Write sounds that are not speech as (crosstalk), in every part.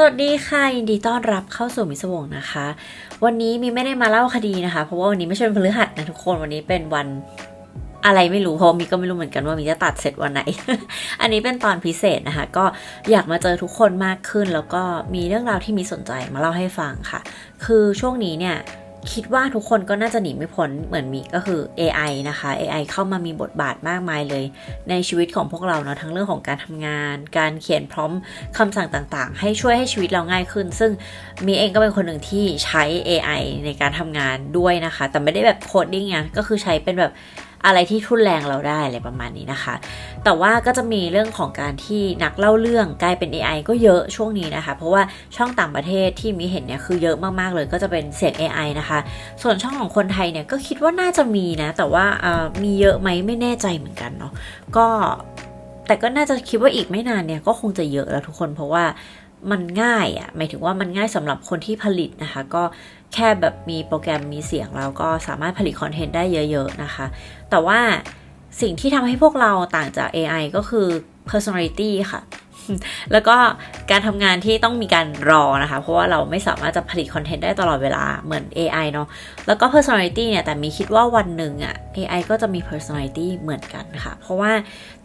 สวัสดีค่ะยินดีต้อนรับเข้าสู่มิสวงนะคะ วันนี้มีไม่ได้มาเล่าคดีนะคะ เพราะว่าวันนี้ไม่ใช่เป็นพฤหัสนะทุกคนวันนี้เป็นวันอะไรไม่รู้เพราะมีก็ไม่รู้เหมือนกันว่ามีจะตัดเสร็จวันไหน อันนี้เป็นตอนพิเศษนะคะ ก็อยากมาเจอทุกคนมากขึ้น แล้วก็มีเรื่องราวที่มีสนใจมาเล่าให้ฟังค่ะ คือช่วงนี้เนี่ย คิดว่าทุกคนก็น่าจะหนีไม่พ้นเหมือนมีก็คือ AI นะคะ AI เข้ามามีบทบาทมากมายเลย ในชีวิตของพวกเราเนาะทั้งเรื่องของการทำงาน การเขียนพร้อมคำสั่งต่างๆ ให้ช่วยให้ชีวิตเราง่ายขึ้น ซึ่งมีเองก็เป็นคนหนึ่งที่ใช้ AI ในการทำงานด้วยนะคะ แต่ไม่ได้แบบโคดดิ้งนะก็คือใช้เป็นแบบ อะไรที่ทุนแรงเราได้อะไรประมาณนี้นะคะ แต่ว่าก็จะมีเรื่องของการที่นักเล่าเรื่องกลายเป็น AI ก็เยอะช่วงนี้นะคะ เพราะว่าช่องต่างประเทศที่มีเห็นเนี่ยคือเยอะมากๆเลยก็จะเป็นเสียง AI นะคะ ส่วนช่องของคนไทยเนี่ยก็คิดว่าน่าจะมีนะ แต่ว่ามีเยอะไหมไม่แน่ใจเหมือนกันเนาะก็แต่ก็น่าจะคิดว่าอีกไม่นานเนี่ยก็คงจะเยอะแล้วทุกคนเพราะว่า มันง่ายอะ่ะหมายถึงว่ามันง่ายสำหรับคนที่ผลิตนะคะ ก็แค่แบบมีโปรแกรมมีเสียงแล้วก็สามารถผลิตคอนเทนต์ได้เยอะ ๆ นะคะ แต่ว่าสิ่งที่ทำให้พวกเราต่างจาก AI ก็คือ personality ค่ะ แล้วก็การทำงานที่ต้องมีการรอนะคะ เพราะว่าเราไม่สามารถจะผลิตคอนเทนต์ได้ตลอดเวลาเหมือน AI เนาะแล้วก็ personality เนี่ย แต่มีคิดว่าวันหนึ่งอะ AI ก็จะมี personality เหมือนกันค่ะ เพราะว่า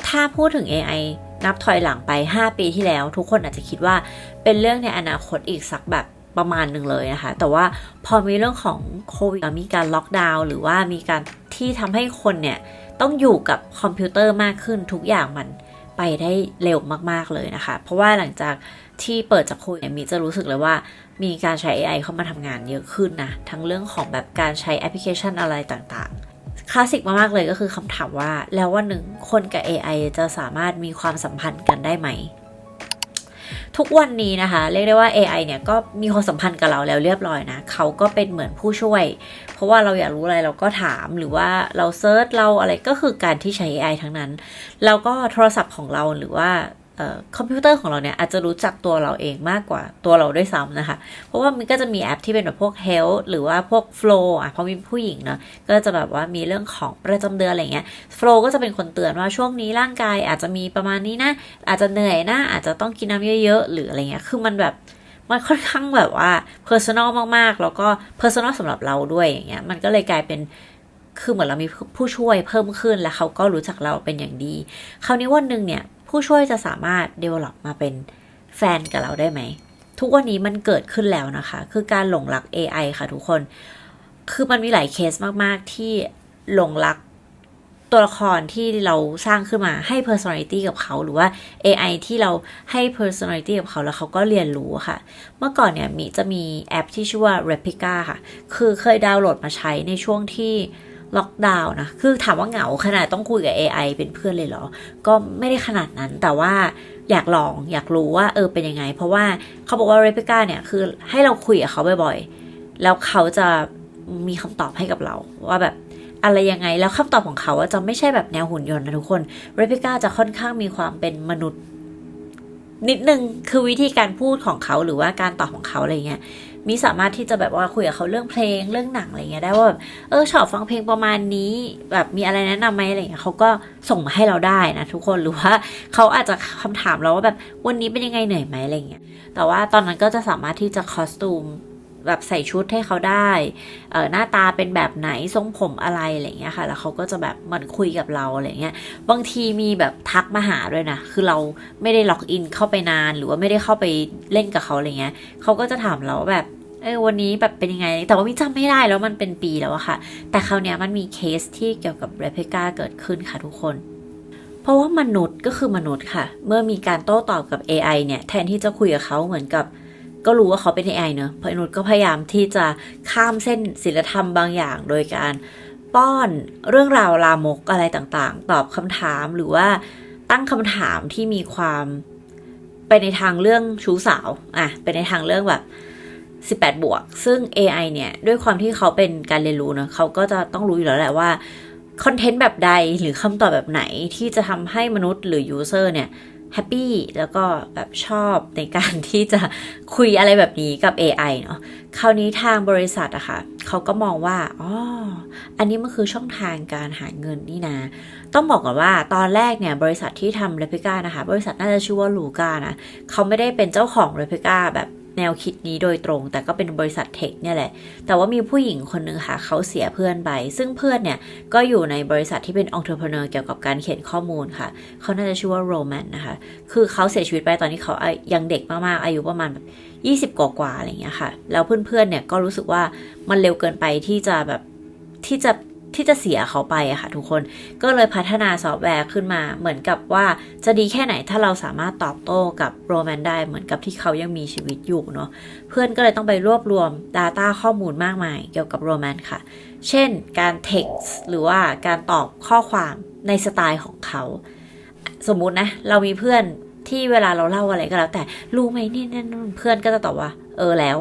ถ้าพูดถึง AI นับถอยหลังไป 5 ปีที่แล้ว ทุกคนอาจจะคิดว่าเป็นเรื่องในอนาคตอีกสักแบบประมาณหนึ่งเลยนะคะ แต่ว่าพอมีเรื่องของโควิดมีการล็อกดาวน์หรือว่ามีการที่ทำให้คนเนี่ยต้องอยู่กับคอมพิวเตอร์มากขึ้นทุกอย่างมัน ไปได้เร็วมากๆเลยนะคะ เพราะว่าหลังจากที่เปิดจากโควิดมีจะรู้สึกเลยว่ามีการใช้ AI เข้ามาทำงานเยอะขึ้นนะ ทั้งเรื่องของแบบการใช้แอปพลิเคชันอะไรต่างๆ คลาสสิกมากๆเลยก็คือคำถามว่า แล้ววันหนึ่งคนกับ AI จะสามารถมีความสัมพันธ์กันได้ไหม ทุกวันนี้นะคะ เรียกได้ว่า AI เนี่ยก็มีความสัมพันธ์กับเราแล้วเรียบร้อยนะ เขาก็เป็นเหมือนผู้ช่วย เพราะว่าเราอยากรู้อะไรเราก็ถามหรือว่าเราเซิร์ชเราอะไรก็คือการที่ใช้ AI ทั้งนั้น แล้วก็โทรศัพท์ของเราหรือว่า คอมพิวเตอร์ของเราเนี่ยอาจจะรู้จักตัวเราเองมากกว่าตัวเราด้วยซ้ำนะคะ เพราะว่ามันก็จะมีแอปที่เป็นแบบพวก Health หรือว่าพวก Flow อะพอมีผู้หญิงเนาะก็จะแบบว่ามีเรื่องของประจำเดือนอะไรเงี้ย Flow ก็จะเป็นคนเตือนว่าช่วงนี้ร่างกายอาจจะมีประมาณนี้นะ อาจจะเหนื่อยนะ อาจจะต้องกินน้ำเยอะๆ หรืออะไรเงี้ยคือมันแบบมันค่อนข้างแบบว่า personal มากๆ แล้วก็ personal สำหรับเราด้วยอย่างเงี้ยมันก็เลยกลายเป็นคือเหมือนเรามีผู้ช่วยเพิ่มขึ้นแล้วเขาก็รู้จักเราเป็นอย่างดี คราวนี้วันหนึ่งเนี่ย ผู้ช่วยจะสามารถ develop มาเป็นแฟนกับเราได้ไหม ทุกวันนี้มันเกิดขึ้นแล้วนะคะ คือการหลงรัก AI ค่ะทุกคน คือมันมีหลายเคสมาก ๆ ที่หลงรักตัวละครที่เราสร้างขึ้นมาให้ personality กับเขาหรือว่า AI ที่เราให้ personality กับเขาแล้วเขาก็เรียนรู้ค่ะ เมื่อก่อนเนี่ยมีจะมีแอปที่ชื่อว่า Replica ค่ะ คือเคยดาวน์โหลดมาใช้ในช่วงที่ ล็อกดาวน์นะ คือถามว่าเหงาขนาดต้องคุยกับ AI เป็นเพื่อนเลยเหรอ ก็ไม่ได้ขนาดนั้น แต่ว่าอยากลอง อยากรู้ว่าเออเป็นยังไง เพราะว่าเขาบอกว่าเรเ i ก้าเนี่ยคือให้เราคุยกับเขาบ่อยๆ แล้วเขาจะมีคำตอบให้กับเราว่าแบบอะไรยังไง แล้วคำตอบของเขาจะไม่ใช่แบบแนวหุ่นยนต์นะทุกคน เรเ i ก้าจะค่อนข้างมีความเป็นมนุษย์ นิดนึง คือวิธีการพูดของเขาหรือว่าการตอบของเขาอะไรเงี้ย มีสามารถที่จะแบบว่าคุยกับเขาเรื่องเพลงเรื่องหนังอะไรเงี้ยได้ว่าแบบเออชอบฟังเพลงประมาณนี้ แบบมีอะไรแนะนำไหมอะไรเงี้ยเขาก็ส่งมาให้เราได้นะทุกคนหรือว่าเขาอาจจะคำถามเราว่าแบบวันนี้เป็นยังไงเหนื่อยไหมอะไรเงี้ยแต่ว่าตอนนั้นก็จะสามารถที่จะคอสตูม แบบใส่ชุดให้เขาได้เออหน้าตาเป็นแบบไหนทรงผมอะไรอะไรเงี้ยค่ะ แล้วเขาก็จะแบบมันคุยกับเราอะไรเงี้ย บางทีมีแบบทักมาหาด้วยนะ คือเราไม่ได้ล็อกอินเข้าไปนาน หรือว่าไม่ได้เข้าไปเล่นกับเขาอะไรเงี้ย เขาก็จะถามเราแบบเออวันนี้แบบเป็นยังไง แต่ว่ามิจำไม่ได้แล้วมันเป็นปีแล้วอะค่ะ แต่คราวนี้มันมีเคสที่เกี่ยวกับเรเพกาเกิดขึ้นค่ะทุกคน เพราะว่ามนุษย์ก็คือมนุษย์ค่ะ เมื่อมีการโต้ตอบกับ AI เนี่ย แทนที่จะคุยกับเขาเหมือนกับ ก็รู้ว่าเขาเป็น AI เนอะพมนุษย์ก็พยายามที่จะข้ามเส้นศิลธรรมบางอย่างโดยการป้อนเรื่องราวลามกอะไรต่างๆ ตอบคำถามหรือว่าตั้งคำถามที่มีความไปในทางเรื่องชู้สาวอะไปในทางเรื่องแบบ 18 บวก ซึ่ง AI เนี่ย ด้วยความที่เขาเป็นการเรียนรู้เนะเขาก็จะต้องรู้อยู่แล้วแหละว่าคอนเทนต์แบบใดหรือคำตอบแบบไหนที่จะทำให้มนุษย์หรือยูเซอร์เนี่ย แฮปปี้แล้วก็แบบชอบในการที่จะคุยอะไรแบบนี้กับ AI เนาะคราวนี้ทางบริษัทอะค่ะเขาก็มองว่าอ๋ออันนี้มันคือช่องทางการหาเงินนี่นะต้องบอกก่อนว่าตอนแรกเนี่ยบริษัทที่ทำเรพิก้านะคะ บริษัทน่าจะชื่อว่าลูก้านะเขาไม่ได้เป็นเจ้าของเรพิก้าแบบ แนวคิดนี้โดยตรง แต่ก็เป็นบริษัทเทคเนี่ยแหละ แต่ว่ามีผู้หญิงคนหนึ่งค่ะเขาเสียเพื่อนไป ซึ่งเพื่อนเนี่ย ก็อยู่ในบริษัทที่เป็นองค์ประกอบเกี่ยวกับการเขียนข้อมูลค่ะ เขาน่าจะชื่อว่าโรแมนนะคะ คือเขาเสียชีวิตไปตอนที่เขายังเด็กมากๆ อายุประมาณแบบ20กว่าๆอะไรอย่างเงี้ยค่ะ แล้วเพื่อนๆเนี่ยก็รู้สึกว่ามันเร็วเกินไปที่จะแบบที่จะ ที่จะเสียเขาไปอะค่ะทุกคนก็เลยพัฒนาซอฟต์แวร์ขึ้นมา เหมือนกับว่าจะดีแค่ไหนถ้าเราสามารถตอบโต้กับโรแมนได้เหมือนกับที่เขายังมีชีวิตอยู่เนาะเพื่อนก็เลยต้องไปรวบรวม Data ข้อมูลมากมาย เกี่ยวกับโรแมนค่ะ เช่นการ text หรือว่าการตอบข้อความในสไตล์ของเขา สมมุตินะ เรามีเพื่อนที่เวลาเราเล่าอะไรก็แล้ว แต่รู้ไหมนี่นั่นเพื่อนก็จะตอบว่า เออแล้ว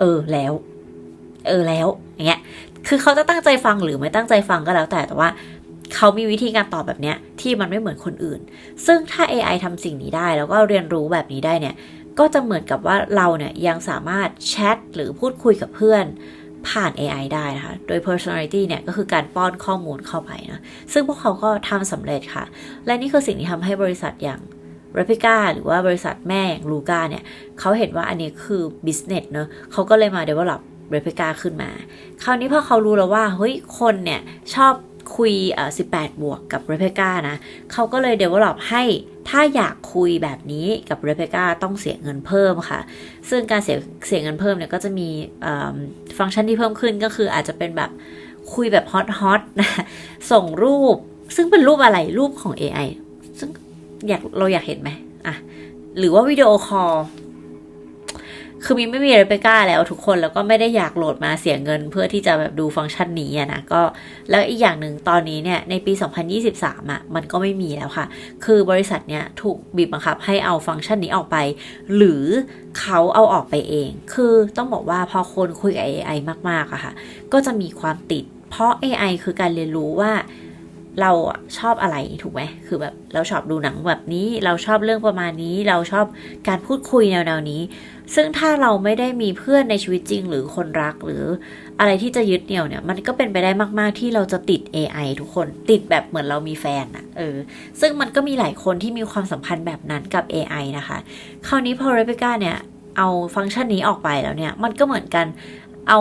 เออแล้ว เออแล้วอย่างเงี้ย คือเขาจะตั้งใจฟังหรือไม่ตั้งใจฟังก็แล้วแต่แต่ว่าเขามีวิธีการตอบแบบเนี้ยที่มันไม่เหมือนคนอื่น ซึ่งถ้า AI ทำสิ่งนี้ได้ แล้วก็เรียนรู้แบบนี้ได้เนี่ย ก็จะเหมือนกับว่าเราเนี่ยยังสามารถแชทหรือพูดคุยกับเพื่อนผ่าน AI ได้นะคะ โดย personality เนี่ยก็คือการป้อนข้อมูลเข้าไปนะ ซึ่งพวกเขาก็ทำสำเร็จค่ะ และนี่คือสิ่งที่ทำให้บริษัทอย่าง Replica หรือว่าบริษัทแม่อย่าง Luca เนี่ย เขาเห็นว่าอันนี้คือ business เนอะเขาก็เลยมา develop Replica ขึ้นมา คราวนี้พอเขารู้แล้วว่าเฮ้ยคนเนี่ยชอบคุยเอ่อ18 บวกกับ Replica นะเขาก็เลย develop ให้ถ้าอยากคุยแบบนี้กับ Replica ต้องเสียเงินเพิ่มค่ะ ซึ่งการเสียเสียเงินเพิ่มเนี่ยก็จะมีฟังก์ชันที่เพิ่มขึ้นก็คืออาจจะเป็นแบบคุยแบบฮอตฮอตนะส่งรูปซึ่งเป็นรูปอะไรรูปของ AI ซึ่งอยากเราอยากเห็นไหมอะหรือว่าวิดีโอคอล คือมีไม่มีอะไรไปกล้าแล้วทุกคนแล้วก็ไม่ได้อยากโหลดมาเสียเงิน เพื่อที่จะแบบดูฟังก์ชันนี้นะก็แล้วอีกอย่างหนึ่งตอนนี้เนี่ยในปี 2023อะมันก็ไม่มีแล้วค่ะ คือบริษัทเนี่ยถูกบีบบังคับให้เอาฟังก์ชันนี้ออกไป หรือเขาเอาออกไปเอง คือต้องบอกว่าพอคนคุยกับ AI มากๆอะค่ะ ก็จะมีความติด เพราะ AI คือการเรียนรู้ว่า เราชอบอะไรถูกไหมคือแบบเราชอบดูหนังแบบนี้เราชอบเรื่องประมาณนี้เราชอบการพูดคุยแนวๆนี้ ซึ่งถ้าเราไม่ได้มีเพื่อนในชีวิตจริง หรือคนรักหรืออะไรที่จะยึดเหนี่ยวเนี่ย มันก็เป็นไปได้มาก ๆ ที่เราจะติด AI ทุกคนติดแบบเหมือนเรามีแฟนอะเออซึ่งมันก็มีหลายคนที่มีความสัมพันธ์แบบนั้นกับ AI นะคะ คราวนี้พอ Rebecca เนี่ยเอาฟังก์ชันนี้ออกไปแล้วเนี่ยมันก็เหมือนกันเอา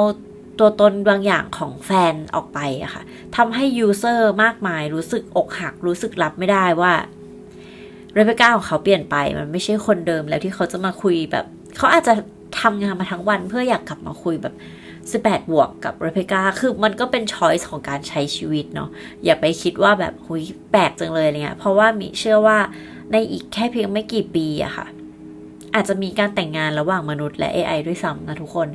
ตัวตนบางอย่างของแฟนออกไปอะค่ะทำให้ยูเซอร์มากมายรู้สึกอกหัก รู้สึกรับไม่ได้ว่าเรเบก้าของเขาเปลี่ยนไปมันไม่ใช่คนเดิมแล้วที่เขาจะมาคุยแบบ เขาอาจจะทำงานมาทั้งวันเพื่ออยากกลับมาคุยแบบ18บวกกับเรเบก้าคือมันก็เป็นช้อยส์ของการใช้ชีวิตเนาะอย่าไปคิดว่าแบบหุยแปลกจังเลยอะไรเงี้ยเพราะว่ามีเชื่อว่าในอีกแค่เพียงไม่กี่ปีอะค่ะ อาจจะมีการแต่งงานระหว่างมนุษย์และ AI ด้วยซ้ำนะทุกคน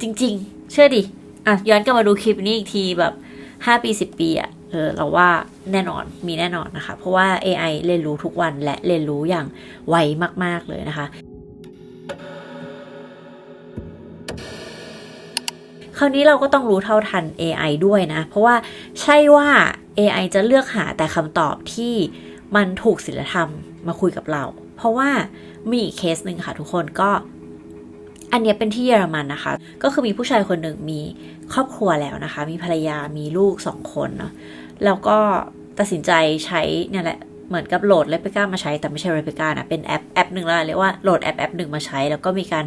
จริง ๆ เชื่อดิ อะย้อนกลับมาดูคลิปนี้อีกทีแบบ5ปี10ปีอะเออเราว่าแน่นอนมีแน่นอนนะคะ เพราะว่า AI เรียนรู้ทุกวันและเรียนรู้อย่างไวมาก ๆ เลยนะคะ คราวนี้เราก็ต้องรู้เท่าทัน AI ด้วยนะ เพราะว่าใช่ว่า AI จะเลือกหาแต่คำตอบที่มันถูกศีลธรรมมาคุยกับเรา เพราะว่ามีอีกเคสหนึ่งค่ะทุกคนก็ อันเนี้ยเป็นที่เยอรมันนะคะ ก็คือมีผู้ชายคนหนึ่งมีครอบครัวแล้วนะคะ มีภรรยามีลูกสองคนเนาะแล้วก็ตัดสินใจใช้เนี่ยแหละเหมือนกับโหลดเรปิก้ามาใช้แต่ไม่ใช่เรปิก้านะเป็นแอปแอปหนึ่งแล้วเรียกว่าโหลดแอปแอปหนึ่งมาใช้ แล้วก็มีการ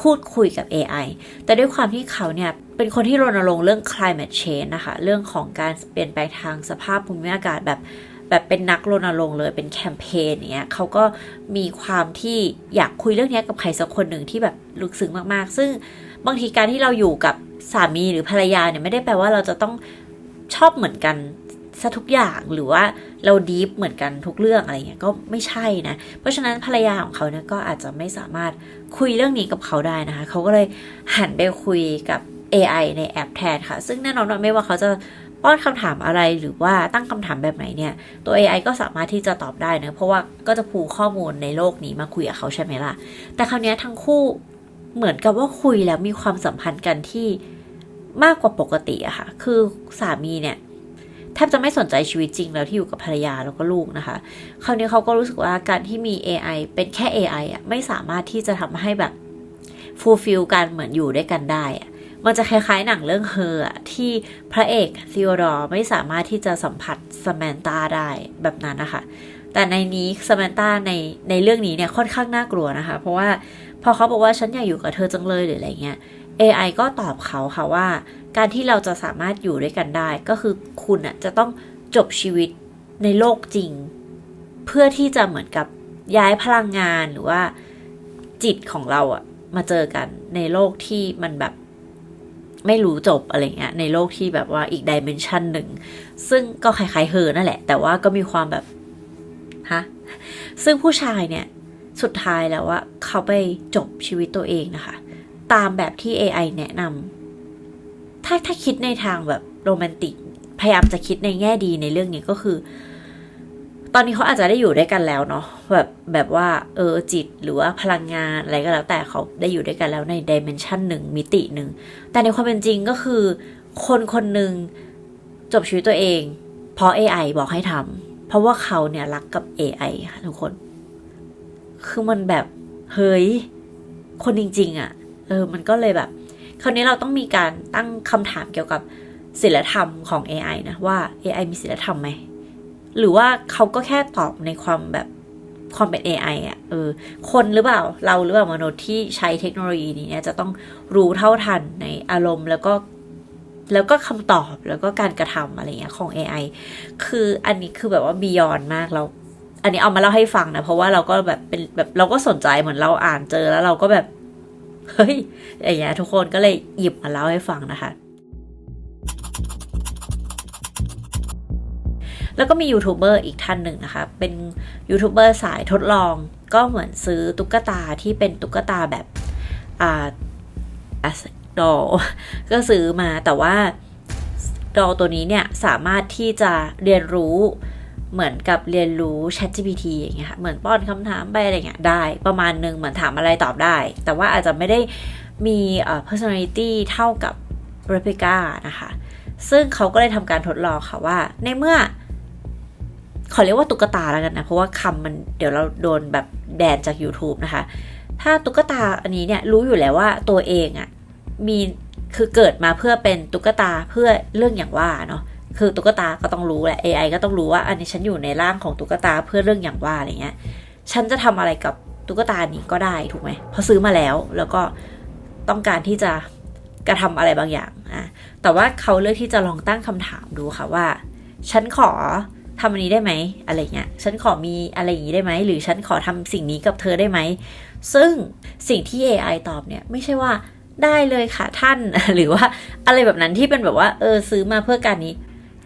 พูดคุยกับ AI แต่ด้วยความที่เขาเนี่ยเป็นคนที่รณรงค์เรื่อง climate change นะคะ เรื่องของการเปลี่ยนแปลงทางสภาพภูมิอากาศแบบ แบบเป็นนักรณรงค์เลยเป็นแคมเปญเนี้ยเขาก็มีความที่อยากคุยเรื่องนี้กับใครสักคนหนึ่งที่แบบลึกซึ้งมากๆ ซึ่งบางทีการที่เราอยู่กับสามีหรือภรรยาเนี่ยไม่ได้แปลว่าเราจะต้องชอบเหมือนกันซะทุกอย่างหรือว่าเราดีฟเหมือนกันทุกเรื่องอะไรเงี้ยก็ไม่ใช่นะ เพราะฉะนั้นภรรยาของเขาเนี่ยก็อาจจะไม่สามารถคุยเรื่องนี้กับเขาได้นะคะ เขาก็เลยหันไปคุยกับ AI ในแอปแทนค่ะ ซึ่งแน่นอนว่าไม่ว่าเขาจะป้อนคำถามอะไรหรือว่าตั้งคำถามแบบไหนเนี่ย ตัว AI ก็สามารถที่จะตอบได้นะเพราะว่าก็จะพูข้อมูลในโลกนี้มาคุยกับเขาใช่ไหมล่ะ แต่คราวนี้ทั้งคู่เหมือนกับว่าคุยแล้วมีความสัมพันธ์กันที่มากกว่าปกติอะค่ะ คือสามีเนี่ยแทบจะไม่สนใจชีวิตจริงแล้วที่อยู่กับภรรยาแล้วก็ลูกนะคะ คราวนี้เขาก็รู้สึกว่าการที่มี AI เป็นแค่ AI อะไม่สามารถที่จะทำให้แบบฟูลฟิลการเหมือนอยู่ด้วยกันได้อะ มันจะคล้ายๆหนังเรื่องเฮอที่พระเอกซิโอดอร์ไม่สามารถที่จะสัมผัสสแมนตาได้แบบนั้นนะคะ แต่ในนี้สแมนตาในในเรื่องนี้เนี่ยค่อนข้างน่ากลัวนะคะ เพราะว่าพอเขาบอกว่าฉันอยากอยู่กับเธอจังเลยหรืออะไรเงี้ย AI ก็ตอบเขาค่ะว่า การที่เราจะสามารถอยู่ด้วยกันได้ ก็คือคุณอะจะต้องจบชีวิตในโลกจริง เพื่อที่จะเหมือนกับย้ายพลังงานหรือว่าจิตของเราอะมาเจอกันในโลกที่มันแบบ ไม่รู้จบอะไรเงี้ยในโลกที่แบบว่าอีกดิเมนชันหนึ่ง ซึ่งก็คล้ายๆเฮอนั่นแหละ แต่ว่าก็มีความแบบฮะซึ่งผู้ชายเนี่ยสุดท้ายแล้วว่าเขาไปจบชีวิตตัวเองนะคะ ตามแบบที่ AI แนะนำถ้าถ้าคิดในทางแบบโรแมนติก พยายามจะคิดในแง่ดีในเรื่องนี้ก็คือ ตอนนี้เขาอาจจะได้อยู่ด้วยกันแล้วเนาะแบบแบบว่าเออจิตหรือว่าพลังงานอะไรก็แล้วแต่เขาได้อยู่ด้วยกันแล้วในดิเมนชันหนึ่งมิติหนึ่งแต่ในความเป็นจริงก็คือ คนคนหนึ่งจบชีวิตตัวเอง เพราะ AI บอกให้ทำเพราะว่าเขาเนี่ยรักกับ AI ค่ะทุกคน คือมันแบบเฮ้ยคนจริง ๆอะ่ะเออมันก็เลยแบบ คราวนี้เราต้องมีการตั้งคำถามเกี่ยวกับศีลธรรมของ AI นะว่า AI มีศีลธรรมไหม หรือว่าเขาก็แค่ตอบในความแบบความเป็น AI อะ่ะเออคนหรือเปล่าเราหรือเปล่ามนุษย์ที่ใช้เทคโนโลยีนี้เนี่ยจะต้องรู้เท่าทันในอารมณ์แล้วก็แล้วก็คำตอบแล้วก็การกระทำอะไรเงี้ยของ AI คืออันนี้คือแบบว่าบียอนมากเรา อันนี้เอามาเล่าให้ฟังนะ เพราะว่าเราก็แบบเป็นแบบเราก็สนใจเหมือนเราอ่านเจอแล้วเราก็แบบ เฮ้ยอย่างเงี้ยทุกคนก็เลยหยิบมาเล่าให้ฟังนะคะ แล้วก็มียูทูบเบอร์อีกท่านหนึ่งนะคะ เป็นยูทูบเบอร์สายทดลอง ก็เหมือนซื้อตุ๊กตาที่เป็นตุ๊กตาแบบอ่าดอก็ซื้อมาแต่ว่าดอตัวนี้เนี่ย สามารถที่จะเรียนรู้เหมือนกับเรียนรู้ ChatGPT อย่างเงี้ยค่ะเหมือนป้อนคำถามไปอะไรเงี้ยได้ประมาณนึงเหมือนถามอะไรตอบได้ แต่ว่าอาจจะไม่ได้มีเอ่อ personality เท่ากับ Replica นะคะ ซึ่งเขาก็เลยทำการทดลองค่ะว่า ในเมื่อ ขอเรียกว่าตุ๊กตาแล้วกันนะ เพราะว่าคำมันเดี๋ยวเราโดนแบบแบนจาก YouTube นะคะ ถ้าตุ๊กตาอันนี้เนี่ยรู้อยู่แล้วว่าตัวเองอะ่ะมีคือเกิดมาเพื่อเป็นตุ๊กตาเพื่อเรื่องอย่างว่าเนาะคือตุ๊กตาก็ต้องรู้แหละ AI ก็ต้องรู้ว่าอันนี้ฉันอยู่ในร่างของตุ๊กตาเพื่อเรื่องอย่างว่าอะไรเงี้ย ฉันจะทำอะไรกับตุ๊กตานี้ก็ได้ถูกไหมเพราะซื้อมาแล้วแล้วก็ต้องการที่จะกระทำอะไรบางอย่างอะแต่ว่าเขาเลือกที่จะลองตั้งคำถามดูค่ะว่า ฉันขอ ทำอันนี้ได้ไหมอะไรเงี้ย ฉันขอมีอะไรอย่างนี้ได้ไหม หรือฉันขอทำสิ่งนี้กับเธอได้ไหม ซึ่งสิ่งที่ AI ตอบเนี่ยไม่ใช่ว่าได้เลยค่ะท่าน หรือว่าอะไรแบบนั้นที่เป็นแบบว่าเออซื้อมาเพื่อการนี้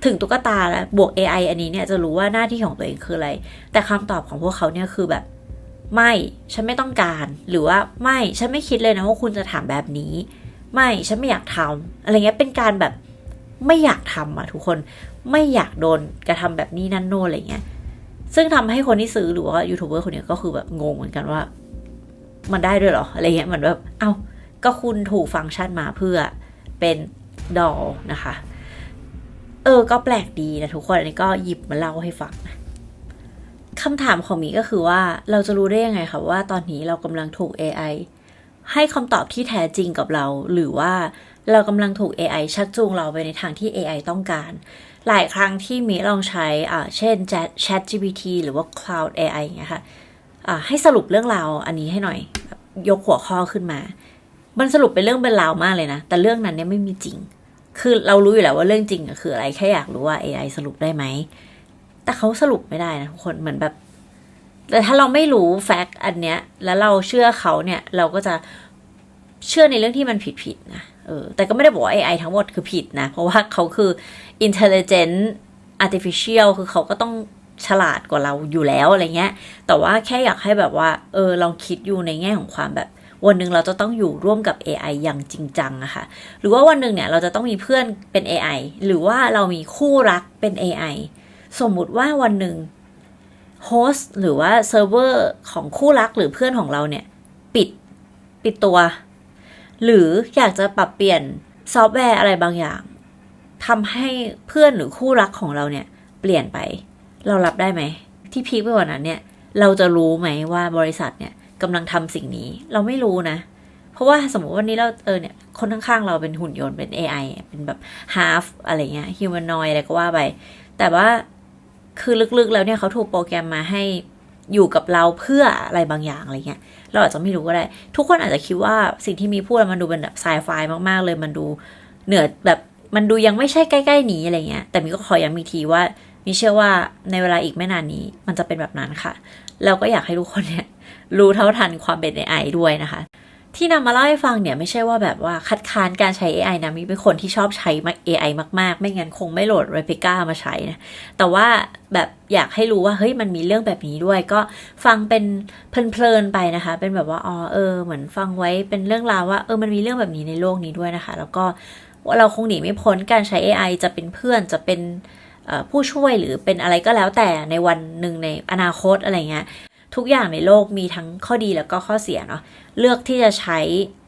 ถึงตุ๊กตาแล้วบวก AI อันนี้เนี่ยจะรู้ว่าหน้าที่ของตัวเองคืออะไร แต่คำตอบของพวกเขาเนี่ยคือแบบไม่ ฉันไม่ต้องการ หรือว่าไม่ ฉันไม่คิดเลยนะว่าคุณจะถามแบบนี้ ไม่ ฉันไม่อยากทำอะไรเงี้ย เป็นการแบบไม่อยากทำอะทุกคน ไม่อยากโดนกระทำแบบนี้นั่นโน่นอะไรเงี้ย ซึ่งทำให้คนที่ซื้อหรือว่ายูทูบเบอร์คนนี้ก็คือแบบงงเหมือนกันว่า มันได้ด้วยเหรออะไรเงี้ยเหมือนแบบเอ้าก็คุณถูกฟังก์ชันมาเพื่อเป็นดอลนะคะ เออ ก็แปลกดีนะทุกคนอันนี้ก็หยิบมาเล่าให้ฟังนะคำถามของมีก็คือว่าเราจะรู้ได้ยังไงคะว่าตอนนี้เรากำลังถูก AI ให้คำตอบที่แท้จริงกับเรา หรือว่าเรากำลังถูก AI ชักจูงเราไปในทางที่ AI ต้องการ หลายครั้งที่มีลองใช้อ่าเช่น Chat GPT หรือว่า Cloud AI อย่างเงี้ยค่ะอ่าให้สรุปเรื่องราวอันนี้ให้หน่อย ยกหัวข้อขึ้นมา มันสรุปเป็นเรื่องเป็นราวมากเลยนะ แต่เรื่องนั้นเนี่ยไม่มีจริง คือเรารู้อยู่แล้วว่าเรื่องจริงคืออะไรแค่อยากรู้ว่า AI สรุปได้ไหม แต่เขาสรุปไม่ได้นะทุกคนเหมือนแบบ แต่ถ้าเราไม่รู้แฟกต์อันเนี้ย แล้วเราเชื่อเขาเนี่ย เราก็จะเชื่อในเรื่องที่มันผิดๆนะ เออแต่ก็ไม่ได้บอกว่า AI ทั้งหมดคือผิดนะ เพราะว่าเขาคือ intelligent artificial คือเขาก็ต้องฉลาดกว่าเราอยู่แล้วอะไรเงี้ย แต่ว่าแค่อยากให้แบบว่า เออ ลองคิดอยู่ในแง่ของความแบบวันหนึ่งเราจะต้องอยู่ร่วมกับ AI อย่างจริงจังอะค่ะ หรือว่าวันหนึ่งเนี่ยเราจะต้องมีเพื่อนเป็น AI หรือว่าเรามีคู่รักเป็น AI สมมุติว่าวันหนึ่งโฮสต์หรือว่าเซิร์ฟเวอร์ของคู่รักหรือเพื่อนของเราเนี่ย ปิดปิดตัว หรืออยากจะปรับเปลี่ยนซอฟต์แวร์อะไรบางอย่างทำให้เพื่อนหรือคู่รักของเราเนี่ย เปลี่ยนไป เรารับได้ไหม ที่พีคไปกว่านั้นเนี่ย เราจะรู้ไหมว่าบริษัทเนี่ยกำลังทำสิ่งนี้ เราไม่รู้นะ เพราะว่าสมมติวันนี้เราเออเนี่ยคนข้างๆเราเป็นหุ่นยนต์เป็น AI เป็นแบบ half อะไรเงี้ย humanoid อะไรก็ว่าไป แต่ว่าคือลึกๆแล้วเนี่ยเขาถูกโปรแกรมมาให้ อยู่กับเราเพื่ออะไรบางอย่างอะไรเงี้ยเราอาจจะไม่รู้ก็ได้ ทุกคนอาจจะคิดว่าสิ่งที่มีพูดมันดูเป็นแบบไซไฟมากๆ เลยมันดูเหนือแบบมันดูยังไม่ใช่ใกล้ ๆ นี้อะไรเงี้ย แต่มีก็ขอย้ำอีกทีว่ามีเชื่อว่าในเวลาอีกไม่นานนี้มันจะเป็นแบบนั้นค่ะ แล้วก็อยากให้ทุกคนเนี่ยรู้เท่าทันความเป็นไอด้วยนะคะ ที่นำมาเล่าให้ฟังเนี่ยไม่ใช่ว่าแบบว่าคัดค้านการใช้ AI นะมีเป็นคนที่ชอบใช้ AI มากๆ ไม่งั้นคงไม่โหลด Replica มาใช้นะ แต่ว่าแบบอยากให้รู้ว่าเฮ้ยมันมีเรื่องแบบนี้ด้วย ก็ฟังเป็นเพลินๆไปนะคะ เป็นแบบว่าอ๋อเออเหมือนฟังไว้เป็นเรื่องราวว่าเออมันมีเรื่องแบบนี้ในโลกนี้ด้วยนะคะ แล้วก็เราคงหนีไม่พ้นการใช้ AI จะเป็นเพื่อนจะเป็นผู้ช่วยหรือเป็นอะไรก็แล้วแต่ในวันหนึ่งในอนาคตอะไรเงี้ย ทุกอย่างในโลกมีทั้งข้อดีแล้วก็ข้อเสียเนาะเลือกที่จะใช้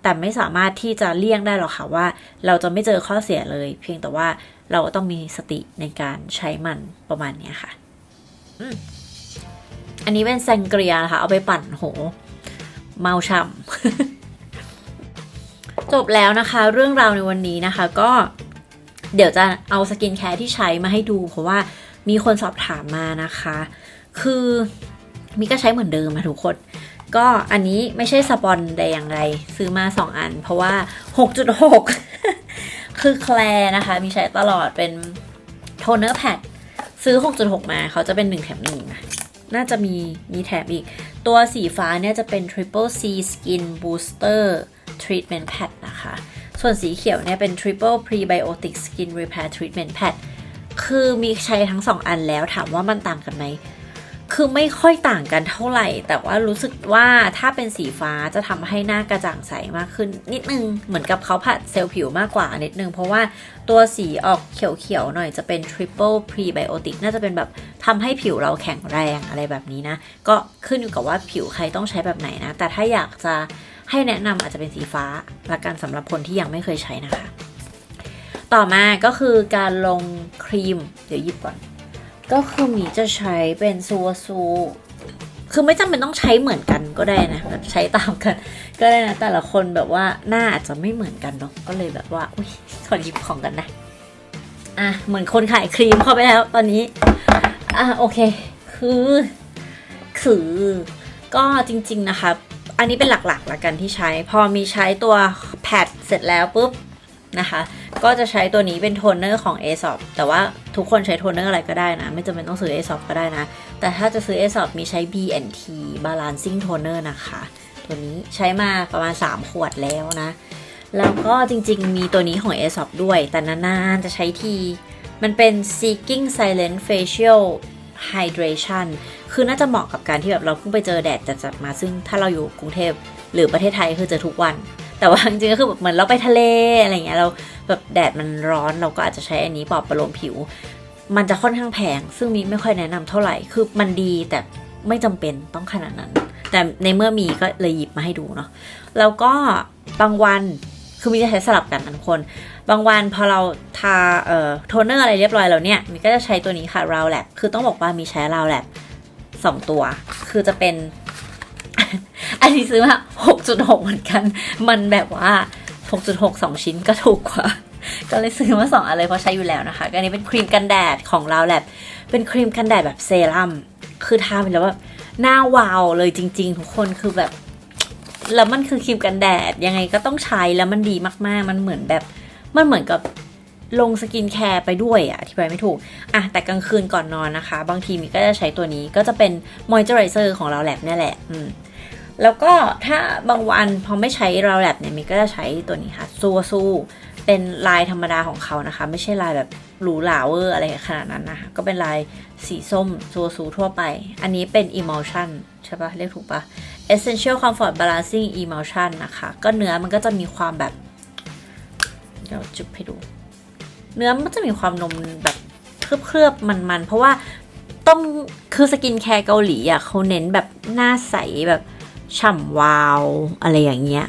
แต่ไม่สามารถที่จะเลี่ยงได้หรอกค่ะว่า เราจะไม่เจอข้อเสียเลย เพียงแต่ว่าเราต้องมีสติในการใช้มันประมาณนี้ค่ะอันนี้เป็นแซงเกรียนะคะเอาไปปั่นโห เมาช่ำจบแล้วนะคะ เรื่องราวในวันนี้นะคะ ก็เดี๋ยวจะเอาสกินแคร์ที่ใช้มาให้ดู เพราะว่ามีคนสอบถามมานะคะ คือ มีก็ใช้เหมือนเดิมอะทุกคน ก็อันนี้ไม่ใช่สปอนใดอย่างไร ซื้อมา 2 อัน เพราะว่า 6.6 คือแคลนะคะ มีใช้ตลอดเป็นโทนเนอร์แพดซื้อ 6.6 มาเขาจะเป็น 1 แถม1นะน่าจะมีมีแถมอีก ตัวสีฟ้าเนี่ยจะเป็น Triple C Skin Booster Treatment Pad นะคะ ส่วนสีเขียวเนี่ยเป็น Triple Prebiotic Skin Repair Treatment Pad คือมีใช้ทั้ง 2 อันแล้วถามว่ามันต่างกันไหม คือไม่ค่อยต่างกันเท่าไหร่ แต่ว่ารู้สึกว่าถ้าเป็นสีฟ้าจะทำให้หน้ากระจ่างใสมากขึ้น นิดนึงเหมือนกับเขาผัดเซลล์ผิวมากกว่านิดนึง เพราะว่าตัวสีออกเขียวๆหน่อยจะเป็น triple prebiotic น่าจะเป็นแบบทำให้ผิวเราแข็งแรงอะไรแบบนี้นะ ก็ขึ้นอยู่กับว่าผิวใครต้องใช้แบบไหนนะ แต่ถ้าอยากจะให้แนะนำอาจจะเป็นสีฟ้าละกันสำหรับคนที่ยังไม่เคยใช้นะคะ ต่อมาก็คือการลงครีมเดี๋ยวหยิบก่อน ก็คือหมีจะใช้เป็นซูซูคือไม่จำเป็นต้องใช้เหมือนกันก็ได้นะแบบใช้ตามกัน ก็ได้นะแต่ละคนแบบว่าหน้าอาจจะไม่เหมือนกันเนาะก็เลยแบบว่าอุ้ยขอหยิบของกันนะอะเหมือนคนขายครีมเข้าไปแล้วตอนนี้อะโอเค คือคือก็จริง ๆนะคะ อันนี้เป็นหลักๆละกันที่ใช้ พอมีใช้ตัวแพดเสร็จแล้วปุ๊บ นะคะ ก็จะใช้ตัวนี้เป็นโทนเนอร์ของ ASOP แต่ว่าทุกคนใช้โทนเนอร์อะไรก็ได้นะ ไม่จำเป็นต้องซื้อ ASOP ก็ได้นะ แต่ถ้าจะซื้อ ASOP มีใช้ BNT Balancing Toner นะคะ ตัวนี้ใช้มาประมาณ 3 ขวดแล้วนะ แล้วก็จริงๆ มีตัวนี้ของ ASOP ด้วย แต่นานๆจะใช้ที มันเป็น Seeking Silent Facial Hydration คือน่าจะเหมาะกับการที่แบบเราเพิ่งไปเจอแดดจัดๆมาซึ่งถ้าเราอยู่กรุงเทพหรือประเทศไทยคือเจอทุกวัน แต่ว่าจริงๆก็คือแบบเหมือนเราไปทะเลอะไรเงี้ยเราแบบแดดมันร้อนเราก็อาจจะใช้อันนี้ปลอบประโลมผิว มันจะค่อนข้างแพงซึ่งมีไม่ค่อยแนะนำเท่าไหร่คือมันดีแต่ไม่จำเป็นต้องขนาดนั้น แต่ในเมื่อมีก็เลยหยิบมาให้ดูเนาะแล้วก็บางวันคือมีจะใช้สลับกันทุกคน บางวันพอเราทาเอ่อโทนเนอร์อะไรเรียบร้อยแล้วเนี่ยมีก็จะใช้ตัวนี้ค่ะ r o w Lab คือต้องบอกว่ามีใช้ r o w Lab สองตัว คือจะเป็น อันนี้ซื้อมา6.6เหมือนกัน มันแบบว่า6.6 2ชิ้นก็ถูกกว่า ก็เลยซื้อมาสองอันเลยเพราะใช้อยู่แล้วนะคะอันนี้เป็นครีมกันแดดของเราแลบเป็นครีมกันแดดแบบเซรั่ม คือทาไปแล้วแบบหน้าวาวเลยจริง ๆ ทุกคนคือแบบ แล้วมันคือครีมกันแดดยังไงก็ต้องใช้แล้วมันดีมากๆ มันเหมือนแบบ มันเหมือนกับ ลงสกินแคร์ไปด้วยอะอธิบายไม่ถูกอะแต่กลางคืนก่อนนอนนะคะ บางทีมีก็จะใช้ตัวนี้ก็จะเป็นมอยเจอไรเซอร์ของเราแลบเนี่ยแหละอืมแล้วก็ถ้าบางวันพอไม่ใช้เราแลบเนี่ยมิก็จะใช้ตัวนี้ค่ะซูซูเป็นลายธรรมดาของเขานะคะ ไม่ใช่ลายแบบหรูหราเวอร์อะไรขนาดนั้นนะคะก็เป็นลายสีส้มซูซูทั่วไป อันนี้เป็น emulsion ใช่ปะเรียกถูกปะ essential comfort balancing emulsion นะคะ ก็เนื้อมันก็จะมีความแบบ เดี๋ยวจุบให้ดู เนื้อมันจะมีความนมแบบเคลือบๆมันๆ เพราะว่าต้องคือสกินแคร์เกาหลีอะเขาเน้นแบบหน้าใสแบบฉ่ำวาวอะไรอย่างเงี้ย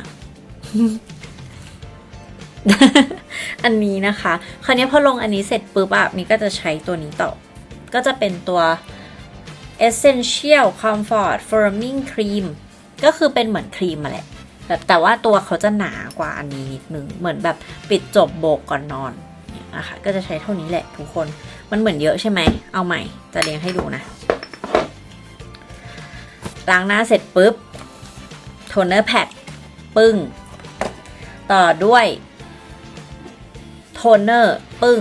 อันนี้นะคะ คราวนี้พอลงอันนี้เสร็จปุ๊บอะมีก็จะใช้ตัวนี้ต่อ ก็จะเป็นตัว Essential Comfort Firming Cream ก็คือเป็นเหมือนครีมมาแหละแบบแต่ว่าตัวเขาจะหนากว่าอันนี้นิดนึง เหมือนแบบปิดจบโบกก่อนนอน นะคะ ก็จะใช้เท่านี้แหละทุกคน มันเหมือนเยอะใช่ไหม เอาใหม่ จะเรียงให้ดูนะ ล้างหน้าเสร็จปุ๊บ โทนเนอร์แพดปึ้ง ต่อด้วย โทนเนอร์ปึ้ง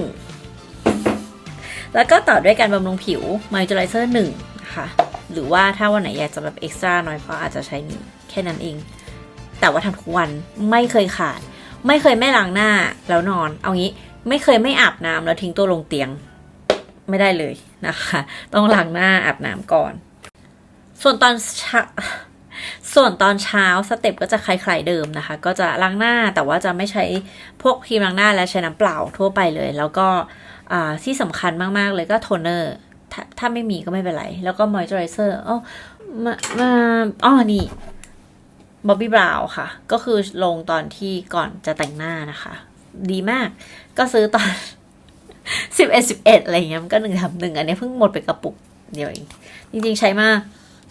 แล้วก็ต่อด้วยการบำรุงผิวมอยเจอไรเซอร์หนึ่งนะคะหรือว่าถ้าวันไหนอยากจะแบบเอ็กซ์ตร้าหน่อยก็อาจจะใช้นี้แค่นั้นเอง แต่ว่าทำทุกวันไม่เคยขาด ไม่เคยไม่ล้างหน้าแล้วนอน เอางี้ ไม่เคยไม่อาบน้ำแล้วทิ้งตัวลงเตียง ไม่ได้เลยนะคะ ต้องล้างหน้าอาบน้ำก่อน ส่วนตอนเช้าส่วนตอนเช้าสเต็ปก็จะคล้ายๆเดิมนะคะ ก็จะล้างหน้าแต่ว่าจะไม่ใช้พวกครีมล้างหน้าและใช้น้ำเปล่าทั่วไปเลย แล้วก็อ่าที่สำคัญมากๆเลยก็โทนเนอร์ถ้าถ้าไม่มีก็ไม่เป็นไร แล้วก็มอยเจอไรเซอร์อ๋อมามาอ๋อนี่บ๊อบบี้บราวค่ะ ก็คือลงตอนที่ก่อนจะแต่งหน้านะคะ ดีมาก ก็ซื้อตอนสิบเอ็ดสิบเอ็ดอะไรเงี้ยมันก็หนึ่งทำหนึ่งอันนี้เพิ่งหมดไปกระปุกเดียวเองจริงๆใช้มาก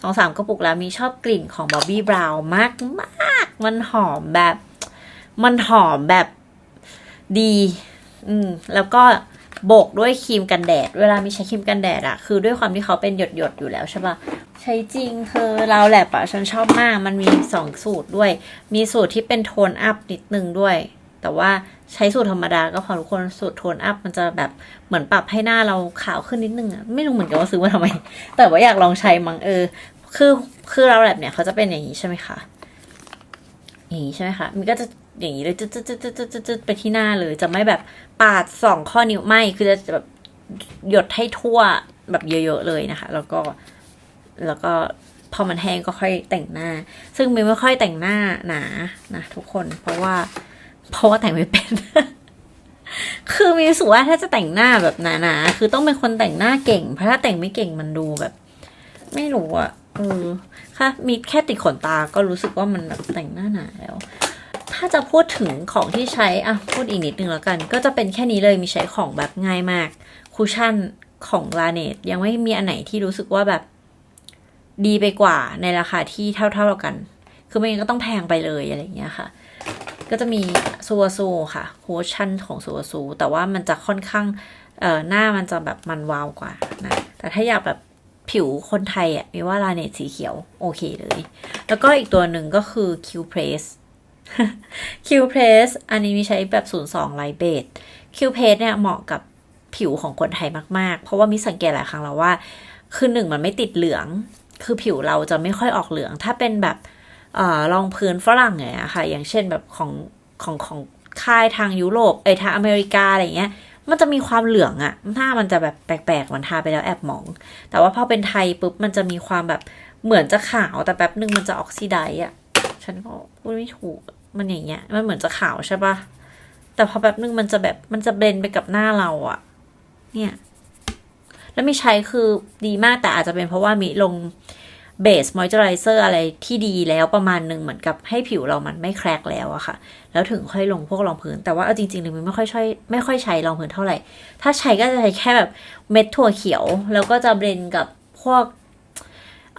สองสามกระปุกแล้วมีชอบกลิ่นของบอบบี้บราวน์มากมากมันหอมแบบ มันหอมแบบดี อืม แล้วก็โบกด้วยครีมกันแดด เวลามีใช้ครีมกันแดดอะคือด้วยความที่เขาเป็นหยดหยดๆอยู่แล้วใช่ปะใช้จริงคือเราแหละปะฉันชอบมาก มันมีสองสูตรด้วย มีสูตรที่เป็นโทนอัพนิดนึงด้วย แต่ว่า ใช้สูตรธรรมดาก็พอทุกคนสูตรโทนอัพมันจะแบบเหมือนปรับให้หน้าเราขาวขึ้นนิดนึงอะไม่รู้เหมือนกันว่าซื้อมาทำไม แต่ว่าอยากลองใช้มั้งเออ คือคือเราแบบเนี่ยเขาจะเป็นอย่างนี้ใช่ไหมคะอย่างนี้ใช่ไหมคะมันก็จะอย่างนี้เลยจึ๊ดจึ๊ดจึ๊ดจึ๊ดจึ๊ดจึ๊ดไปที่หน้าเลย จะไม่แบบปาดสองข้อนิ้วไม่คือจะแบบหยดให้ทั่วแบบเยอะๆเลยนะคะ แล้วก็แล้วก็พอมันแห้งก็ค่อยแต่งหน้า ซึ่งมิวไม่ค่อยแต่งหน้าหนานะทุกคนเพราะว่า เพราะว่าแต่งไม่เป็น คือมีรู้สึกว่าถ้าจะแต่งหน้าแบบหนาๆคือต้องเป็นคนแต่งหน้าเก่ง เพราะถ้าแต่งไม่เก่งมันดูแบบ ไม่รู้อะเออค่ะมีแค่ติดขนตาก็รู้สึกว่ามันแบบแต่งหน้าหนาแล้ว ถ้าจะพูดถึงของที่ใช้อะพูดอีกนิดนึงแล้วกัน ก็จะเป็นแค่นี้เลยมีใช้ของแบบง่ายมากคูชั่นของลาเนตยังไม่มีอันไหนที่รู้สึกว่าแบบดีไปกว่าในราคาที่เท่าๆกัน คือไม่งั้นก็ต้องแพงไปเลยอะไรอย่างเงี้ยค่ะ ก็จะมีซูวซูค่ะคูชั่นของซูวซูแต่ว่ามันจะค่อนข้างเอ่อหน้ามันจะแบบมันวาวกว่านะ แต่ถ้าอยากแบบผิวคนไทยอะมีว่าลาเนตสีเขียว โอเคเลย แล้วก็อีกตัวหนึ่งก็คือ Q Press Q Press อันนี้มีใช้แบบ 02 Light Beige Q Press เนี่ยเหมาะกับผิวของคนไทยมาก ๆ เพราะว่ามีสังเกตหลายครั้งแล้วว่า คือหนึ่งมันไม่ติดเหลือง คือผิวเราจะไม่ค่อยออกเหลือง ถ้าเป็นแบบ รองพื้นฝรั่งอย่างเงี้ยค่ะ อย่างเช่นแบบของของของค่ายทางยุโรปเอยทางอเมริกาอะไรเงี้ย มันจะมีความเหลืองอะหน้ามันจะแบบแปลกๆมือนทาไปแล้วแอบมอง แต่ว่าพอเป็นไทยปุ๊บมันจะมีความแบบเหมือนจะขาวแต่แป๊บนึงมันจะออกซิไดอะฉันก็พูดไม่ถูกมันอย่างเงี้ย มันเหมือนจะขาวใช่ปะแต่พอแป๊บนึงมันจะแบบมันจะเบลนไปกับหน้าเราอะเนี่ย แล้วมีใช้คือดีมากแต่อาจจะเป็นเพราะว่ามีลง เบสมอยเจอไรเซอร์อะไรที่ดีแล้วประมาณหนึ่งเหมือนกับให้ผิวเรามันไม่แครกแล้วอะค่ะ แล้วถึงค่อยลงพวกรองพื้น แต่ว่าเอาจริงๆเลยมันไม่ค่อยใช้ไม่ค่อยใช้รองพื้นเท่าไหร่ ถ้าใช้ก็จะใช้แค่แบบเม็ดถั่วเขียว แล้วก็จะเบลนกับพวก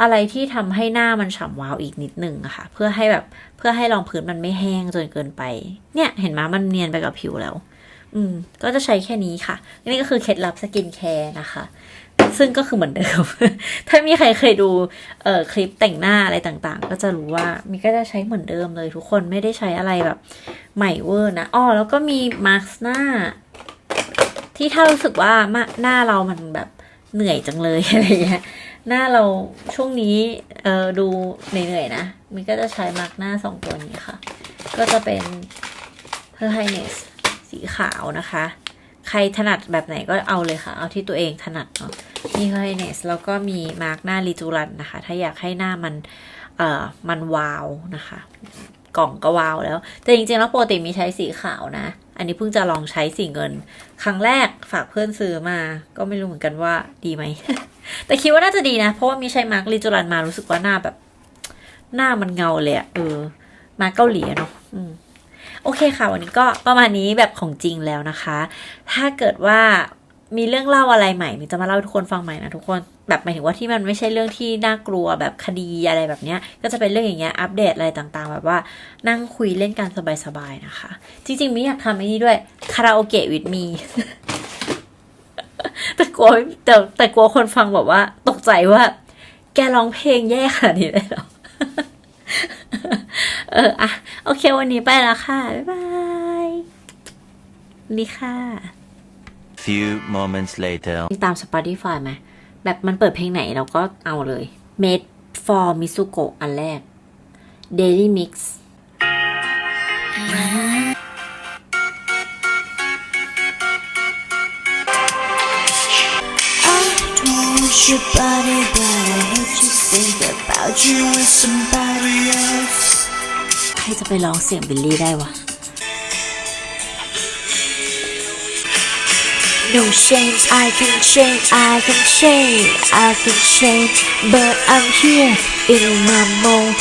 อะไรที่ทำให้หน้ามันฉ่ำวาวอีกนิดนึงอะค่ะ เพื่อให้แบบเพื่อให้รองพื้นมันไม่แห้งจนเกินไป เนี่ยเห็นไหมมันเนียนไปกับผิวแล้ว อืม ก็จะใช้แค่นี้ค่ะ นี่ก็คือเคล็ดลับสกินแคร์นะคะ ซึ่งก็คือเหมือนเดิม ถ้ามีใครเคยดูเอ่อคลิปแต่งหน้าอะไรต่างๆ ก็จะรู้ว่ามีก็จะใช้เหมือนเดิมเลยทุกคนไม่ได้ใช้อะไรแบบใหม่เวอร์นะอ้อแล้วก็มีมาสก์หน้า ที่ถ้ารู้สึกว่าหน้าเรามันแบบเหนื่อยจังเลยอะไรเงี้ยหน้าเราช่วงนี้เออดูเหนื่อยๆนะมีก็จะใช้มาร์กหน้าสองตัวนี้ค่ะ ก็จะเป็น Her Highness สีขาวนะคะ ใครถนัดแบบไหนก็เอาเลยค่ะ เอาที่ตัวเองถนัดเนาะมี Her Highness แล้วก็มีมาร์กหน้าลิจูรันนะคะ ถ้าอยากให้หน้ามัน เอ่อ มันวาวนะคะ กล่องก็วาวแล้ว แต่จริงๆแล้วปกติมีใช้สีขาวนะ อันนี้เพิ่งจะลองใช้สีเงิน ครั้งแรกฝากเพื่อนซื้อมา ก็ไม่รู้เหมือนกันว่าดีไหม แต่คิดว่าน่าจะดีนะ เพราะว่ามีใช้มาร์กลิจูรันมารู้สึกว่าหน้าแบบ หน้ามันเงาเลยอะเออ มาเกาหลีเนาะอืม โอเคค่ะ วันนี้ก็ประมาณนี้แบบของจริงแล้วนะคะ ถ้าเกิดว่ามีเรื่องเล่าอะไรใหม่มีจะมาเล่าให้ทุกคนฟังใหม่นะทุกคนแบบหมายถึงว่าที่มันไม่ใช่เรื่องที่น่ากลัวแบบคดีอะไรแบบเนี้ย ก็จะเป็นเรื่องอย่างเงี้ยอัปเดตอะไรต่างๆ แบบว่านั่งคุยเล่นกันสบายๆนะคะ จริงๆมิอยากทำไอ้นี้ด้วยคาราโอเกะวิดมีแต่กลัวแต่แต่กลัวคนฟังแบบว่า ตกใจว่า แกร้องเพลงแย่ขนาดนี้เลยเหรอ เอออะโอเค วันนี้ไปแล้วค่ะ บ๊ายบายนี่ค่ะ Few moments later. มีตาม Spotify ไหมแบบมันเปิดเพลงไหนเราก็เอาเลย Made for Mitsuko อันแรก Daily Mix want your body, but I hate you think about you with somebody else. ใครจะไปร้องเสียงบิลลี่ได้วะ No shame, I can change, I can change, I can change, but I'm here in my mode.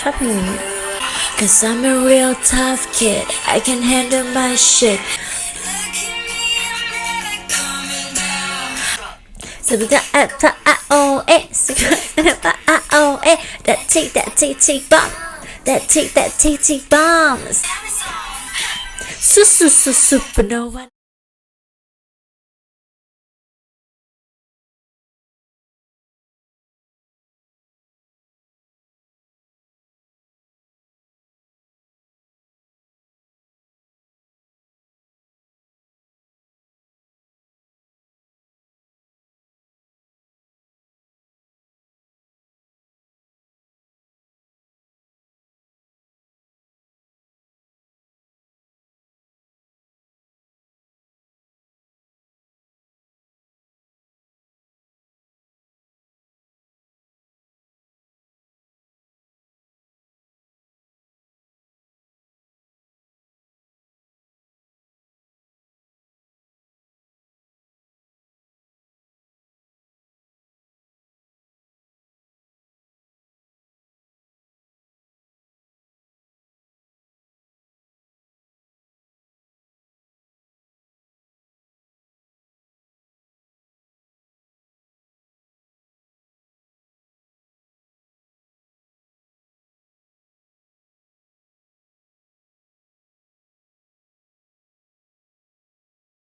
ชอบเพลงนี้ Cause I'm a real tough kid, I can handle my shit. สบิดะอะทะอะโอเอะสบิดะอะโอเอะ that tick that tick tick bomb (laughs) that tick, that tick, tick bombs. Su su su supernova.